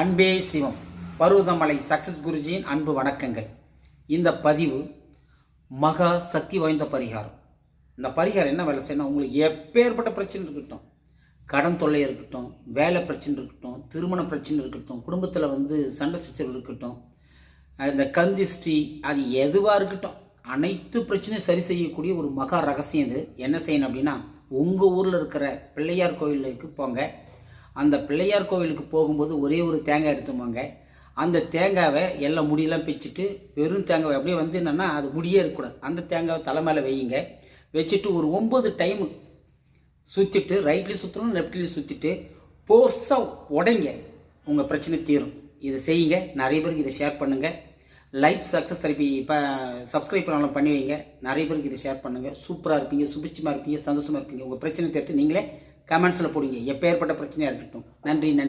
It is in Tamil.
அன்பே சிவம். பருவதமலை சக்சஸ் குருஜியின் அன்பு வணக்கங்கள். இந்த பதிவு மகா சக்தி வாய்ந்த பரிகாரம். இந்த பரிகாரம் என்ன வேலை செய்யணும் உங்களுக்கு எப்பேற்பட்ட பிரச்சனை இருக்கட்டும் கடன் தொல்லை இருக்கட்டும் வேலை பிரச்சனை இருக்கட்டும் திருமண பிரச்சனை இருக்கட்டும் குடும்பத்தில் வந்து சண்டை சச்சரவு இருக்கட்டும் இந்த கந்திஷ்டி அது எதுவாக இருக்கட்டும் அனைத்து பிரச்சனையும் சரி செய்யக்கூடிய ஒரு மகா ரகசியம் இது. என்ன செய்யணும் அப்படின்னா உங்கள் ஊரில் இருக்கிற பிள்ளையார் கோயிலுக்கு போங்க. அந்த பிள்ளையார் கோவிலுக்கு போகும்போது ஒரே ஒரு தேங்காய் எடுத்துமாங்க. அந்த தேங்காவை எல்லாம் முடியெல்லாம் பிச்சுட்டு வெறும் தேங்காவை அப்படியே வந்து என்னென்னா அது முடியே இருக்கக்கூடாது. அந்த தேங்காவை தலை மேலே வையுங்க. வச்சுட்டு ஒரு ஒம்பது டைமு சுற்றிட்டு ரைட்லேயும் சுற்றணும் லெஃப்ட்லேயும் சுற்றிட்டு போர்ஸாக உடைங்க. உங்கள் பிரச்சனை தீரும். இதை செய்யுங்க. நிறைய பேருக்கு இதை ஷேர் பண்ணுங்கள் லைஃப் சக்ஸஸ் தெரப்பி இப்போ சப்ஸ்கிரைப் பண்ணாலும் பண்ணி வைங்க. நிறைய பேருக்கு இதை ஷேர் பண்ணுங்கள் சூப்பராக இருப்பீங்க சுபிச்சமாக இருப்பீங்க சந்தோஷமாக இருப்பீங்க. உங்கள் பிரச்சனை தீர்த்து நீங்களே கமெண்ட்ஸில் போடுங்க. எப்பேற்பட்ட பிரச்சனையாக இருக்கட்டும். நன்றி நன்றி.